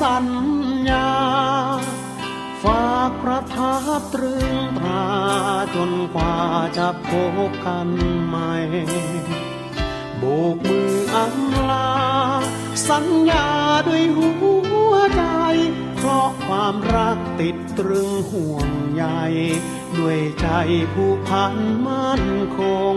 สัญญา ฝากประทับตรึงตราจนกว่าจะพบกันใหม่โบกมืออำลา สัญญาด้วยหัวใจ เพราะความรักติดตรึงห่วงใยด้วยใจผู้พันมั่นคง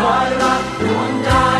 ารอยรักดวงใจมั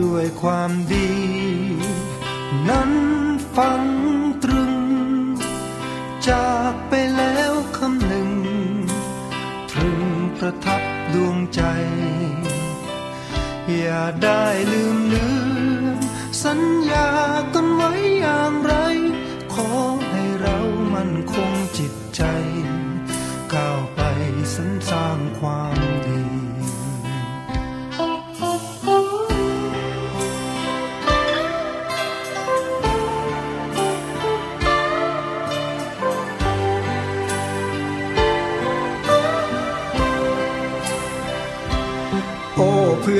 ด้วยความดี นั้นฝังตรึง จากไปแล้วคำหนึ่ง ตรึงประทับดวงใจ อย่าได้ลืมเลือนสัญญากันไว้อย่างไร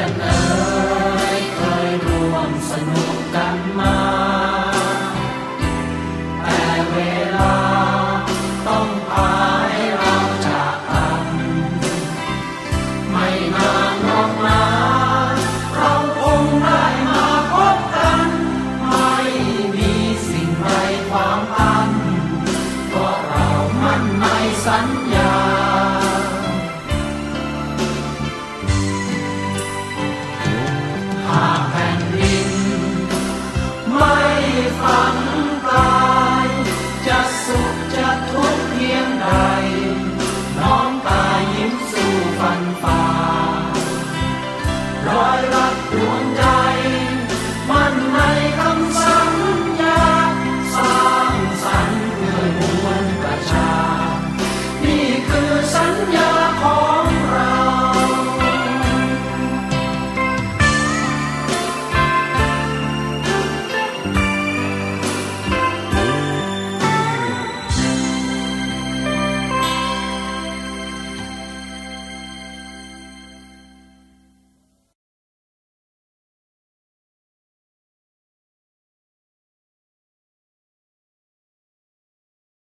อนเอ๋ยเคยร่วมสนุกกันมา